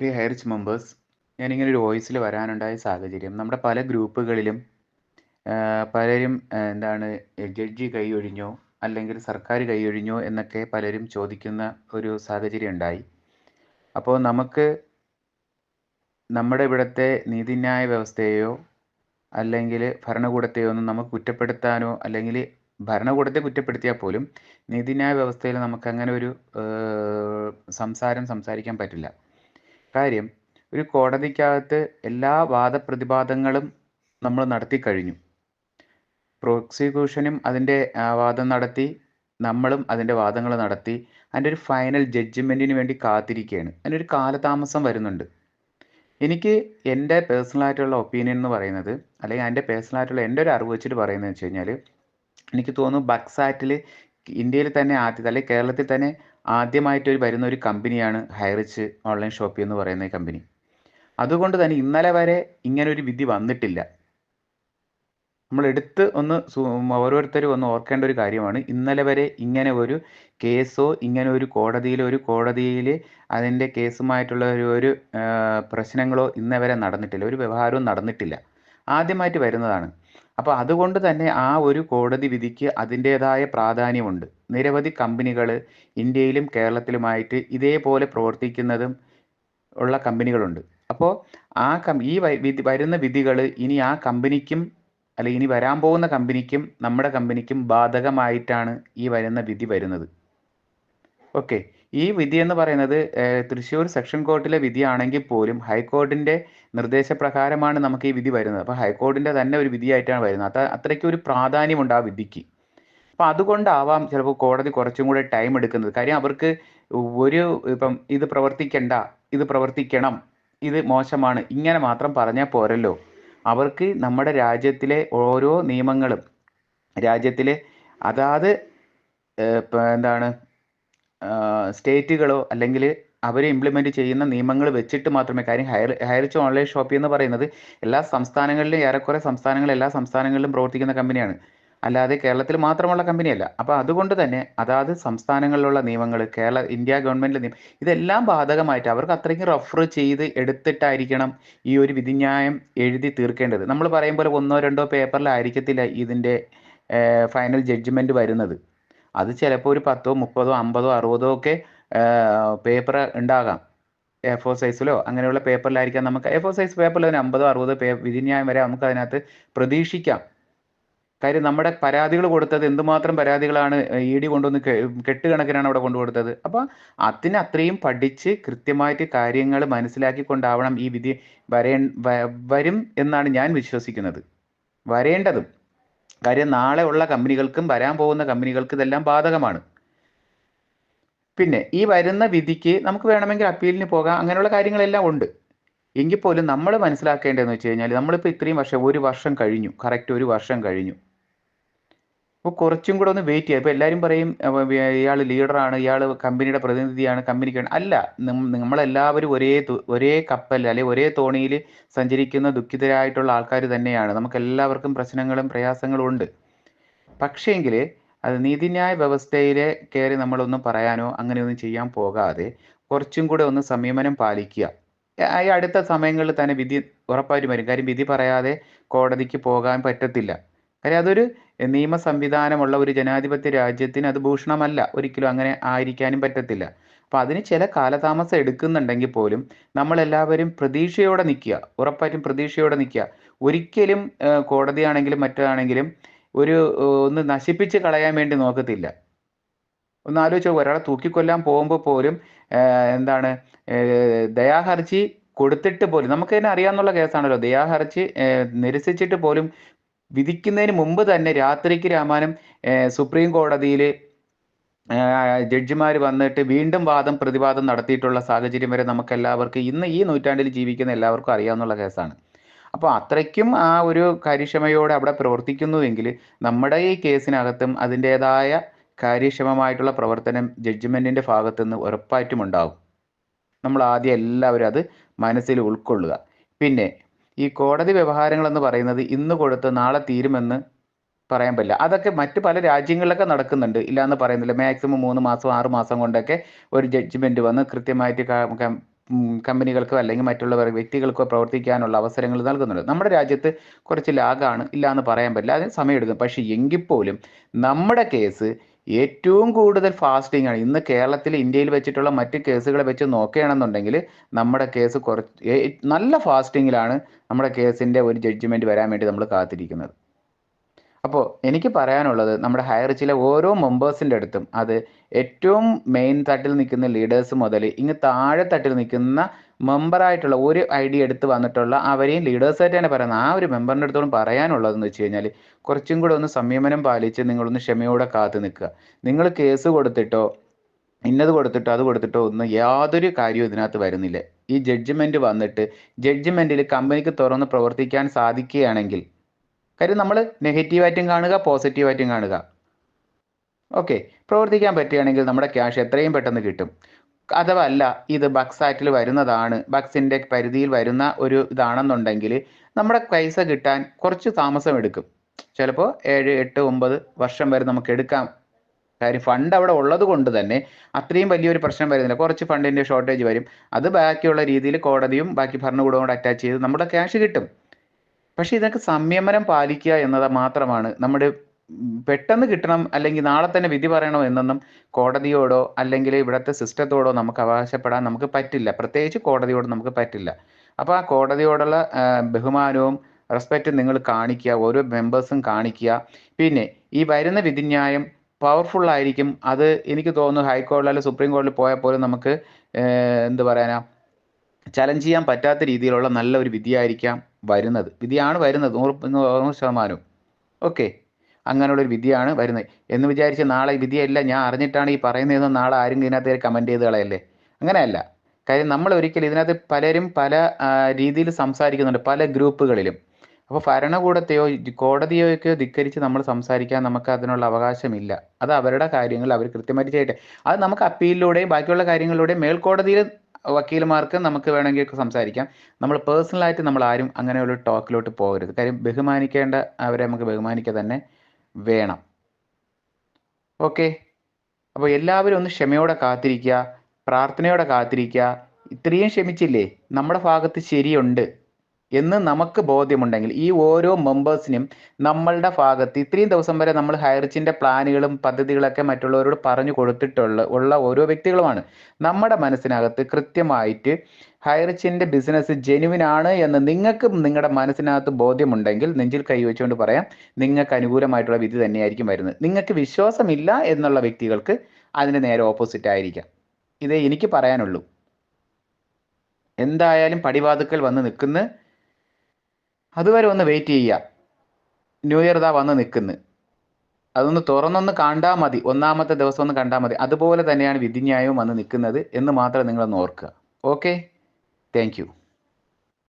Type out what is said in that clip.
പ്രിയ Highrich members ഞാനിങ്ങനെ ഒരു വോയിസിൽ വരാനുണ്ടായ സാഹചര്യം. നമ്മുടെ പല ഗ്രൂപ്പുകളിലും പലരും എന്താണ് ജഡ്ജി കൈയൊഴിഞ്ഞോ അല്ലെങ്കിൽ സർക്കാർ കൈയൊഴിഞ്ഞോ എന്നൊക്കെ പലരും ചോദിക്കുന്ന ഒരു സാഹചര്യം ഉണ്ടായി. അപ്പോൾ നമുക്ക് നമ്മുടെ ഇവിടുത്തെ നീതിന്യായ വ്യവസ്ഥയെയോ അല്ലെങ്കിൽ ഭരണകൂടത്തെയോ ഒന്നും നമുക്ക് കുറ്റപ്പെടുത്താനോ അല്ലെങ്കിൽ ഭരണകൂടത്തെ കുറ്റപ്പെടുത്തിയാൽ പോലും നീതിന്യായ വ്യവസ്ഥയിൽ നമുക്ക് അങ്ങനെ ഒരു സംസാരം സംസാരിക്കാൻ പറ്റില്ല. കാര്യം ഒരു കോടതിക്കകത്ത് എല്ലാ വാദപ്രതിവാദങ്ങളും നമ്മൾ നടത്തി കഴിഞ്ഞു. പ്രോസിക്യൂഷനും അതിന്റെ വാദം നടത്തി നമ്മളും അതിന്റെ വാദങ്ങൾ നടത്തി അതിന്റെ ഒരു ഫൈനൽ ജഡ്ജ്മെന്റിന് വേണ്ടി കാത്തിരിക്കുകയാണ്. അതിനൊരു കാലതാമസം വരുന്നുണ്ട്. എനിക്ക് എന്റെ പേഴ്സണലായിട്ടുള്ള ഒപ്പീനിയൻ എന്ന് പറയുന്നത് അല്ലെങ്കിൽ എന്റെ പേഴ്സണലായിട്ടുള്ള എന്റെ ഒരു അറിവ് വെച്ചിട്ട് പറയുന്നത് വെച്ച് കഴിഞ്ഞാൽ എനിക്ക് തോന്നുന്നു ബക്സാറ്റിൽ ഇന്ത്യയിൽ തന്നെ ആദ്യത്തെ അല്ലെങ്കിൽ കേരളത്തിൽ തന്നെ ആദ്യമായിട്ട് ഒരു വരുന്ന ഒരു കമ്പനിയാണ് ഹൈറിച്ച് ഓൺലൈൻ ഷോപ്പി എന്ന് പറയുന്ന കമ്പനി. അതുകൊണ്ട് തന്നെ ഇന്നലെ വരെ ഇങ്ങനെ ഒരു വിധി വന്നിട്ടില്ല. നമ്മൾ എടുത്ത് ഒന്ന് ഓരോരുത്തരും ഒന്ന് ഓർക്കേണ്ട ഒരു കാര്യമാണ്. ഇന്നലെ വരെ ഇങ്ങനെ ഒരു കേസോ ഇങ്ങനെ ഒരു കോടതിയിലോ ഒരു കോടതിയിൽ അതിന്റെ കേസുമായിട്ടുള്ള ഒരു ഒരു പ്രശ്നങ്ങളോ ഇന്നേ വരെ നടന്നിട്ടില്ല. ഒരു വ്യവഹാരവും നടന്നിട്ടില്ല. ആദ്യമായിട്ട് വരുന്നതാണ്. അപ്പോൾ അതുകൊണ്ട് തന്നെ ആ ഒരു കോടതി വിധിക്ക് അതിന്റേതായ പ്രാധാന്യമുണ്ട്. നിരവധി കമ്പനികൾ ഇന്ത്യയിലും കേരളത്തിലുമായിട്ട് ഇതേപോലെ പ്രവർത്തിക്കുന്നതും ഉള്ള കമ്പനികളുണ്ട്. അപ്പോൾ ആ കം ഈ വരുന്ന വിധികൾ ഇനി ആ കമ്പനിക്കും അല്ലെങ്കിൽ ഇനി വരാൻ പോകുന്ന കമ്പനിക്കും നമ്മുടെ കമ്പനിക്കും ബാധകമായിട്ടാണ് ഈ വരുന്ന വിധി വരുന്നത്. ഓക്കെ. ഈ വിധി എന്ന് പറയുന്നത് തൃശ്ശൂർ സെഷൻ കോർട്ടിലെ വിധിയാണെങ്കിൽ പോലും ഹൈക്കോടതിന്റെ നിർദ്ദേശപ്രകാരമാണ് നമുക്ക് ഈ വിധി വരുന്നത്. അപ്പോൾ ഹൈക്കോടതിന്റെ തന്നെ ഒരു വിധിയായിട്ടാണ് വരുന്നത്. അത്ര അത്രയ്ക്ക് ഒരു പ്രാധാന്യമുണ്ട് ആ വിധിക്ക്. അപ്പോൾ അതുകൊണ്ടാവാം ചിലപ്പോൾ കോടതി കുറച്ചും കൂടെ ടൈം എടുക്കുന്നത്. കാര്യം അവർക്ക് ഒരു ഇപ്പം ഇത് പ്രവർത്തിക്കണ്ട ഇത് പ്രവർത്തിക്കണം ഇത് മോശമാണ് ഇങ്ങനെ മാത്രം പറഞ്ഞാൽ പോരല്ലോ. അവർക്ക് നമ്മുടെ രാജ്യത്തിലെ ഓരോ നിയമങ്ങളും രാജ്യത്തിലെ അതാത് എന്താണ് സ്റ്റേറ്റുകളോ അല്ലെങ്കിൽ അവർ ഇംപ്ലിമെന്റ് ചെയ്യുന്ന നിയമങ്ങൾ വെച്ചിട്ട് മാത്രമേ കാര്യം ഹയർ ഹയർച്ച് ഓൺലൈൻ ഷോപ്പി എന്ന് പറയുന്നത് എല്ലാ സംസ്ഥാനങ്ങളിലും ഏറെക്കുറെ സംസ്ഥാനങ്ങളിൽ എല്ലാ സംസ്ഥാനങ്ങളിലും പ്രവർത്തിക്കുന്ന കമ്പനിയാണ്. അല്ലാതെ കേരളത്തിൽ മാത്രമുള്ള കമ്പനിയല്ല. അപ്പോൾ അതുകൊണ്ട് തന്നെ അതാത് സംസ്ഥാനങ്ങളിലുള്ള നിയമങ്ങൾ കേരള ഇന്ത്യ ഗവൺമെന്റിലെ നിയമം ഇതെല്ലാം ബാധകമായിട്ട് അവർക്ക് അത്രയ്ക്ക് റെഫർ ചെയ്ത് എടുത്തിട്ടായിരിക്കണം ഈ ഒരു വിധിന്യായം എഴുതി തീർക്കേണ്ടത്. നമ്മൾ പറയും പോലെ ഒന്നോ രണ്ടോ പേപ്പറിലായിരിക്കത്തില്ല ഇതിന്റെ ഫൈനൽ ജഡ്ജ്മെന്റ് വരുന്നത്. അത് ചിലപ്പോൾ ഒരു പത്തോ മുപ്പതോ അമ്പതോ അറുപതോ ഒക്കെ പേപ്പർ ഉണ്ടാകാം. എ ഫോർ സൈസിലോ അങ്ങനെയുള്ള പേപ്പറിലായിരിക്കാം നമുക്ക്. എ ഫോർ സൈസ് പേപ്പറിൽ തന്നെ അമ്പതോ അറുപതോ പേ വിധിന്യായം വരെ നമുക്ക് അതിനകത്ത് പ്രതീക്ഷിക്കാം. കാര്യം നമ്മുടെ പരാതികൾ കൊടുത്തത് എന്തുമാത്രം പരാതികളാണ് ഇ ഡി കൊണ്ടുവന്ന് കെട്ടുകണക്കിനാണ് അവിടെ കൊണ്ടുകൊടുത്തത്. അപ്പോൾ അതിന് അത്രയും പഠിച്ച് കൃത്യമായിട്ട് കാര്യങ്ങൾ മനസ്സിലാക്കിക്കൊണ്ടാവണം ഈ വിധി വരേ വരും എന്നാണ് ഞാൻ വിശ്വസിക്കുന്നത്. വരേണ്ടതും. കാര്യം നാളെ ഉള്ള കമ്പനികൾക്കും വരാൻ പോകുന്ന കമ്പനികൾക്കും ഇതെല്ലാം ബാധകമാണ്. പിന്നെ ഈ വരുന്ന വിധിക്ക് നമുക്ക് വേണമെങ്കിൽ അപ്പീലിന് പോകാം അങ്ങനെയുള്ള കാര്യങ്ങളെല്ലാം ഉണ്ട്. എങ്കിൽ പോലും നമ്മൾ മനസ്സിലാക്കേണ്ടതെന്ന് വെച്ച് കഴിഞ്ഞാൽ നമ്മളിപ്പോൾ ഇത്രയും വർഷം ഒരു വർഷം കഴിഞ്ഞു കറക്റ്റ് ഒരു വർഷം കഴിഞ്ഞു. അപ്പോൾ കുറച്ചും കൂടെ ഒന്ന് വെയിറ്റ് ചെയ്യാം ഇപ്പോൾ എല്ലാവരും പറയും ഇയാൾ ലീഡറാണ് ഇയാൾ കമ്പനിയുടെ പ്രതിനിധിയാണ് കമ്പനിക്കാണ് അല്ല നമ്മളെല്ലാവരും ഒരേ ഒരേ കപ്പൽ അല്ലെ ഒരേ തോണിയിൽ സഞ്ചരിക്കുന്ന ദുഃഖിതരായിട്ടുള്ള ആൾക്കാർ തന്നെയാണ്. നമുക്ക് എല്ലാവർക്കും പ്രശ്നങ്ങളും പ്രയാസങ്ങളും ഉണ്ട്. പക്ഷേങ്കിൽ അത് നീതിന്യായ വ്യവസ്ഥയിലെ കയറി നമ്മളൊന്നും പറയാനോ അങ്ങനെയൊന്നും ചെയ്യാൻ പോകാതെ കുറച്ചും കൂടെ ഒന്ന് സംയമനം പാലിക്കുക. ഈ അടുത്ത സമയങ്ങളിൽ തന്നെ വിധി ഉറപ്പായിട്ടും വരും. കാര്യം വിധി പറയാതെ കോടതിക്ക് പോകാൻ പറ്റത്തില്ല. കാര്യം അതൊരു നിയമ സംവിധാനമുള്ള ഒരു ജനാധിപത്യ രാജ്യത്തിന് അത് ഭൂഷണമല്ല. ഒരിക്കലും അങ്ങനെ ആയിരിക്കാനും പറ്റത്തില്ല. അപ്പം അതിന് ചില കാലതാമസം എടുക്കുന്നുണ്ടെങ്കിൽ പോലും നമ്മളെല്ലാവരും പ്രതീക്ഷയോടെ നിൽക്കുക. ഉറപ്പായിട്ടും പ്രതീക്ഷയോടെ നിൽക്കുക. ഒരിക്കലും കോടതിയാണെങ്കിലും മറ്റാണെങ്കിലും ഒരു ഒന്ന് നശിപ്പിച്ച് കളയാൻ വേണ്ടി നോക്കത്തില്ല. ഒന്ന് ആലോചിച്ച് ഒരാളെ തൂക്കിക്കൊല്ലാൻ പോകുമ്പോൾ പോലും എന്താണ് ദയാഹർജി കൊടുത്തിട്ട് പോലും നമുക്ക് തന്നെ അറിയാമെന്നുള്ള കേസാണല്ലോ. ദയാഹർജി നിരസിച്ചിട്ട് പോലും വിധിക്കുന്നതിന് മുമ്പ് തന്നെ രാത്രിക്ക് രാമാനം സുപ്രീം കോടതിയിൽ ജഡ്ജിമാർ വന്നിട്ട് വീണ്ടും വാദം പ്രതിവാദം നടത്തിയിട്ടുള്ള സാഹചര്യം വരെ നമുക്ക് എല്ലാവർക്കും ഇന്ന് ഈ നൂറ്റാണ്ടിൽ ജീവിക്കുന്ന എല്ലാവർക്കും അറിയാവുന്ന കേസാണ്. അപ്പോൾ അത്രയ്ക്കും ആ ഒരു കാര്യക്ഷമയോടെ അവിടെ പ്രവർത്തിക്കുന്നുവെങ്കിൽ നമ്മുടെ ഈ കേസിനകത്തും അതിന്റേതായ കാര്യക്ഷമമായിട്ടുള്ള പ്രവർത്തനം ജഡ്ജ്മെന്റിന്റെ ഭാഗത്തു നിന്ന് ഉറപ്പായിട്ടും ഉണ്ടാകും നമ്മൾ ആദ്യം എല്ലാവരും അത് മനസ്സിൽ ഉൾക്കൊള്ളുക. പിന്നെ ഈ കോടതി വ്യവഹാരങ്ങളെന്ന് പറയുന്നത് ഇന്ന് കൊടുത്ത് നാളെ തീരുമെന്ന് പറയാൻ പറ്റില്ല. അതൊക്കെ മറ്റ് പല രാജ്യങ്ങളിലൊക്കെ നടക്കുന്നുണ്ട്. ഇല്ലാന്ന് പറയുന്നില്ല. മാക്സിമം മൂന്ന് മാസം ആറ് മാസം കൊണ്ടൊക്കെ ഒരു ജഡ്ജ്മെന്റ് വന്ന് കൃത്യമായിട്ട് കമ്പനികൾക്കോ അല്ലെങ്കിൽ മറ്റുള്ളവർ വ്യക്തികൾക്കോ പ്രവർത്തിക്കാനുള്ള അവസരങ്ങൾ നൽകുന്നുണ്ട്. നമ്മുടെ രാജ്യത്ത് കുറച്ച് ലാഗാണ്. ഇല്ല എന്ന് പറയാൻ പറ്റില്ല. അതിന് സമയമെടുക്കും. പക്ഷേ എങ്കിൽ പോലും നമ്മുടെ കേസ് ഏറ്റവും കൂടുതൽ ഫാസ്റ്റിംഗ് ആണ്. ഇന്ന് കേരളത്തിൽ ഇന്ത്യയിൽ വെച്ചിട്ടുള്ള മറ്റ് കേസുകളെ വെച്ച് നോക്കുകയാണെന്നുണ്ടെങ്കിൽ നമ്മുടെ കേസ് കുറച്ച് നല്ല ഫാസ്റ്റിങ്ങിലാണ് നമ്മുടെ കേസിന്റെ ഒരു ജഡ്ജ്മെന്റ് വരാൻ വേണ്ടി നമ്മൾ കാത്തിരിക്കുന്നത്. അപ്പോൾ എനിക്ക് പറയാനുള്ളത് നമ്മുടെ ഹയർ ചില ഓരോ മെമ്പേഴ്സിന്റെ അടുത്തും അത് ഏറ്റവും മെയിൻ തട്ടിൽ നിൽക്കുന്ന ലീഡേഴ്സ് മുതൽ ഇങ്ങ് താഴെ തട്ടിൽ നിൽക്കുന്ന മെമ്പറായിട്ടുള്ള ഒരു ഐ ഡി എടുത്ത് വന്നിട്ടുള്ള അവരെയും ലീഡേഴ്സായിട്ട് തന്നെ പറയുന്നത്. ആ ഒരു മെമ്പറിന്റെ അടുത്തോളം പറയാനുള്ളതെന്ന് വെച്ച് കഴിഞ്ഞാൽ കുറച്ചും കൂടെ ഒന്ന് സംയമനം പാലിച്ച് നിങ്ങളൊന്ന് ക്ഷമയോടെ കാത്തു നിൽക്കുക. നിങ്ങൾ കേസ് കൊടുത്തിട്ടോ ഇന്നത് കൊടുത്തിട്ടോ അത് കൊടുത്തിട്ടോ ഒന്നും യാതൊരു കാര്യവും ഇതിനകത്ത് വരുന്നില്ല. ഈ ജഡ്ജ്മെന്റ് വന്നിട്ട് ജഡ്ജ്മെന്റിൽ കമ്പനിക്ക് തുറന്ന് പ്രവർത്തിക്കാൻ സാധിക്കുകയാണെങ്കിൽ കാര്യം നമ്മൾ നെഗറ്റീവായിട്ടും കാണുക പോസിറ്റീവായിട്ടും കാണുക. ഓക്കെ പ്രവർത്തിക്കാൻ പറ്റുകയാണെങ്കിൽ നമ്മുടെ ക്യാഷ് എത്രയും പെട്ടെന്ന് കിട്ടും. അഥവാ അല്ല ഇത് ബക്സ് ആറ്റിൽ വരുന്നതാണ് ബക്സിന്റെ പരിധിയിൽ വരുന്ന ഒരു ഇതാണെന്നുണ്ടെങ്കിൽ നമ്മുടെ പൈസ കിട്ടാൻ കുറച്ച് താമസം എടുക്കും. ചിലപ്പോൾ ഏഴ് എട്ട് ഒമ്പത് വർഷം വരെ നമുക്ക് എടുക്കാം. കാര്യം ഫണ്ട് അവിടെ ഉള്ളത് കൊണ്ട് തന്നെ അത്രയും വലിയൊരു പ്രശ്നം വരുന്നില്ല. കുറച്ച് ഫണ്ടിന്റെ ഷോർട്ടേജ് വരും. അത് ബാക്കിയുള്ള രീതിയിൽ കോടതിയും ബാക്കി ഭരണകൂടവും കൂടെ അറ്റാച്ച് ചെയ്ത് നമ്മുടെ ക്യാഷ് കിട്ടും. പക്ഷേ ഇതൊക്കെ സംയമനം പാലിക്കുക എന്നത് മാത്രമാണ്. നമ്മുടെ പെട്ടെന്ന് കിട്ടണം അല്ലെങ്കിൽ നാളെ തന്നെ വിധി പറയണോ എന്നൊന്നും കോടതിയോടോ അല്ലെങ്കിൽ ഇവിടുത്തെ സിസ്റ്റത്തോടോ നമുക്ക് അവകാശപ്പെടാൻ നമുക്ക് പറ്റില്ല. പ്രത്യേകിച്ച് കോടതിയോട് നമുക്ക് പറ്റില്ല. അപ്പോൾ ആ കോടതിയോടുള്ള ബഹുമാനവും റെസ്പെക്റ്റും നിങ്ങൾ കാണിക്കുക ഓരോ മെമ്പേഴ്സും കാണിക്കുക. പിന്നെ ഈ വരുന്ന വിധിന്യായം പവർഫുൾ ആയിരിക്കും. അത് എനിക്ക് തോന്നുന്നു ഹൈക്കോടതി അല്ലെങ്കിൽ സുപ്രീം കോടതിയിൽ പോയാൽ പോലും നമുക്ക് എന്ത് പറയാനാ ചലഞ്ച് ചെയ്യാൻ പറ്റാത്ത രീതിയിലുള്ള നല്ല ഒരു വിധിയായിരിക്കാം. വരുന്നത്. വിധിയാണ് വരുന്നത്. നൂറ് നൂറ് ശതമാനവും. ഓക്കെ. അങ്ങനെയുള്ള ഒരു വിധിയാണ് വരുന്നത്. എന്ന് വിചാരിച്ച് നാളെ വിധിയല്ല ഞാൻ അറിഞ്ഞിട്ടാണ് ഈ പറയുന്നതെന്ന് നാളെ ആരും ഇതിനകത്ത് കമന്റ് ചെയ്ത് കളയല്ലേ? അങ്ങനെയല്ല. കാര്യം നമ്മൾ ഒരിക്കലും ഇതിനകത്ത് പലരും പല രീതിയിൽ സംസാരിക്കുന്നുണ്ട്. പല ഗ്രൂപ്പുകളിലും. അപ്പോൾ ഭരണകൂടത്തെയോ കോടതിയോ ഒക്കെയോ ധിക്കരിച്ച് നമ്മൾ സംസാരിക്കാൻ നമുക്ക് അതിനുള്ള അവകാശമില്ല. അത് അവരുടെ കാര്യങ്ങൾ. അവർ കൃത്യമായിട്ട് ചെയ്യട്ടെ. അത് നമുക്ക് അപ്പീലിലൂടെയും ബാക്കിയുള്ള കാര്യങ്ങളിലൂടെയും മേൽക്കോടതിയിൽ വക്കീലുമാർക്ക് നമുക്ക് വേണമെങ്കിൽ സംസാരിക്കാം. നമ്മൾ പേഴ്സണലായിട്ട് നമ്മൾ ആരും അങ്ങനെയുള്ള ടോക്കിലോട്ട് പോകരുത്. കാര്യം ബഹുമാനിക്കേണ്ട അവരെ നമുക്ക് ബഹുമാനിക്കുക തന്നെ വേണം. ഓക്കെ? അപ്പോൾ എല്ലാവരും ഒന്ന് ക്ഷമയോടെ കാത്തിരിക്കുക പ്രാർത്ഥനയോടെ കാത്തിരിക്കുക. ഇത്രയും ക്ഷമിച്ചില്ലേ? നമ്മുടെ ഭാഗത്ത് ശരിയുണ്ട്. എന്ന് നമുക്ക് ബോധ്യമുണ്ടെങ്കിൽ ഈ ഓരോ മെമ്പേഴ്സിനും നമ്മളുടെ ഭാഗത്ത് ഇത്രയും ദിവസം വരെ നമ്മൾ ഹയർച്ചിന്റെ പ്ലാനുകളും പദ്ധതികളൊക്കെ മറ്റുള്ളവരോട് പറഞ്ഞു കൊടുത്തിട്ടുള്ള ഉള്ള ഓരോ വ്യക്തികളുമാണ്. നമ്മുടെ മനസ്സിനകത്ത് കൃത്യമായിട്ട് ഹയർച്ചിന്റെ ബിസിനസ് ജെനുവിൻ ആണ് എന്ന് നിങ്ങൾക്ക് നിങ്ങളുടെ മനസ്സിനകത്ത് ബോധ്യമുണ്ടെങ്കിൽ നെഞ്ചിൽ കൈവച്ചുകൊണ്ട് പറയാം നിങ്ങൾക്ക് അനുകൂലമായിട്ടുള്ള വിധി തന്നെയായിരിക്കും വരുന്നത്. നിങ്ങൾക്ക് വിശ്വാസമില്ല എന്നുള്ള വ്യക്തികൾക്ക് അതിന് നേരെ ഓപ്പോസിറ്റ് ആയിരിക്കാം. ഇതേ എനിക്ക് പറയാനുള്ളൂ. എന്തായാലും പടിവാതുക്കൽ വന്ന് നിൽക്കുന്ന അതുവരെ ഒന്ന് വെയിറ്റ് ചെയ്യുക ന്യൂ ഇയർ ഇതാ വന്ന് നിൽക്കുന്നു അതൊന്ന് തുറന്നൊന്ന് കണ്ടാൽ മതി. ഒന്നാമത്തെ ദിവസം ഒന്ന് കണ്ടാൽ മതി. അതുപോലെ തന്നെയാണ് വിധിന്യായവും വന്ന് നിൽക്കുന്നത് എന്ന് മാത്രം നിങ്ങളൊന്ന് ഓർക്കുക. Okay thank